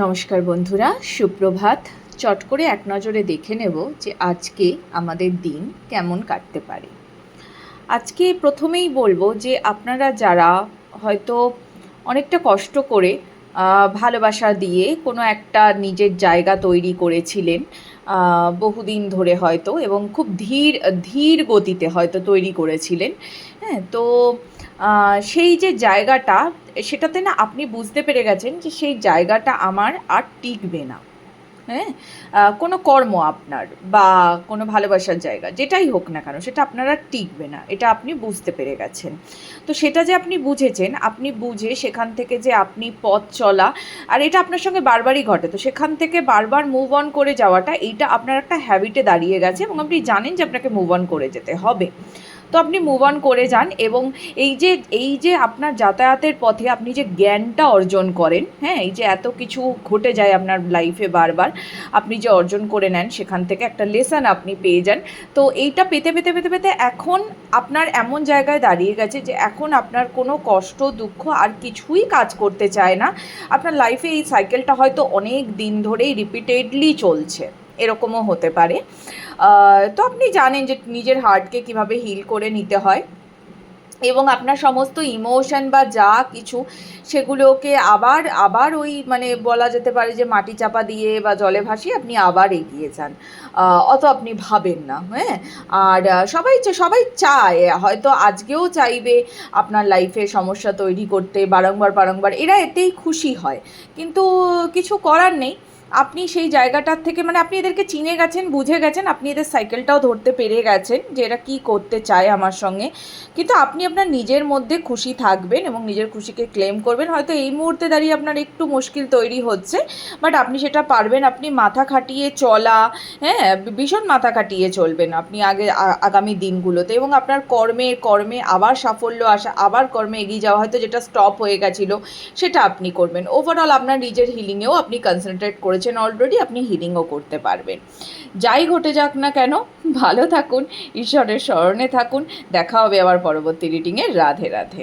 নমস্কার বন্ধুরা, সুপ্রভাত। চট করে এক নজরে দেখে নেব যে আজকে আমাদের দিন কেমন কাটতে পারে। আজকে প্রথমেই বলব যে আপনারা যারা হয়তো অনেকটা কষ্ট করে ভালোবাসা দিয়ে কোনো একটা নিজের জায়গা তৈরি করেছিলেন বহুদিন ধরে হয়তো এবং খুব ধীর ধীর গতিতে হয়তো তৈরি করেছিলেন হ্যাঁ তো সেই যে জায়গাটা, সেটাতে না আপনি বুঝতে পেরে গেছেন যে সেই জায়গাটা আমার আর টিকবে না। হ্যাঁ? কোনো কর্ম আপনার বা কোনো ভালোবাসার জায়গা, যেটাই হোক না কেন, সেটা আপনার আর টিকবে না, এটা আপনি বুঝতে পেরে গেছেন। তো সেটা যে আপনি বুঝেছেন, আপনি বুঝে সেখান থেকে যে আপনি পথ চলা, আর এটা আপনার সঙ্গে বারবারই ঘটে, তো সেখান থেকে বারবার মুভ অন করে যাওয়াটা, এইটা আপনার একটা হ্যাবিটে দাঁড়িয়ে গেছে এবং আপনি জানেন যে আপনাকে মুভ অন করে যেতে হবে। তো আপনি মুভ অন করে যান এবং এই যে এই যে আপনার যাতায়াতের পথে আপনি যে জ্ঞানটা অর্জন করেন হ্যাঁ এই যে এত কিছু ঘটে যায় আপনার লাইফে বারবার, আপনি যে অর্জন করে নেন, সেখান থেকে একটা লেসন আপনি পেয়ে যান। তো এইটা পেতে পেতে পেতে পেতে এখন আপনার এমন জায়গায় দাঁড়িয়ে গেছে যে এখন আপনার কোনো কষ্ট, দুঃখ আর কিছুই কাজ করতে চায় না। আপনার লাইফে এই সাইকেলটা হয়তো অনেক দিন ধরেই রিপিটেডলি চলছে। এরকমও হতে পারে। তো আপনি জানেন যে নিজের হার্টকে কীভাবে হিল করে নিতে হয় এবং আপনার সমস্ত ইমোশন বা যা কিছু সেগুলোকে আবার আবার ওই মানে বলা যেতে পারে যে মাটি চাপা দিয়ে বা জলে ভাসিয়ে আপনি আবার এগিয়ে যান। অত আপনি ভাবেন না হ্যাঁ? আর সবাই সবাই চায়, হয়তো আজকেও চাইবে আপনার লাইফে সমস্যা তৈরি করতে, বারংবার বারংবার। এরা এতেই খুশি হয়। কিন্তু কিছু করার নেই। আপনি সেই জায়গাটার থেকে মানে আপনি এদেরকে চিনে গেছেন, বুঝে গেছেন, আপনি এদের সাইকেলটাও ধরতে পেরে গেছেন যে এরা কী করতে চায় আমার সঙ্গে। কিন্তু আপনি আপনার নিজের মধ্যে খুশি থাকবেন এবং নিজের খুশিকে ক্লেম করবেন। হয়তো এই মুহূর্তে দাঁড়িয়ে আপনার একটু মুশকিল তৈরি হচ্ছে বাট আপনি সেটা পারবেন। আপনি মাথা খাটিয়ে চলা হ্যাঁ ভীষণ মাথা খাটিয়ে চলবেন আপনি আগে আগামী দিনগুলোতে। এবং আপনার কর্মে কর্মে আবার সাফল্য আসা, আবার কর্মে এগিয়ে যাওয়া, হয়তো যেটা স্টপ হয়ে গেছিল, সেটা আপনি করবেন। ওভারঅল আপনার নিজের হিলিংয়েও আপনি কনসেন্ট্রেট করেছেন অলরেডি আপনি হিলিংও করতে পারবেন। যাই ঘটে যাক না কেন, ভালো থাকুন, ঈশ্বরের স্মরণে থাকুন। দেখা হবে আবার পরবর্তী রিডিংয়ে রাধে রাধে।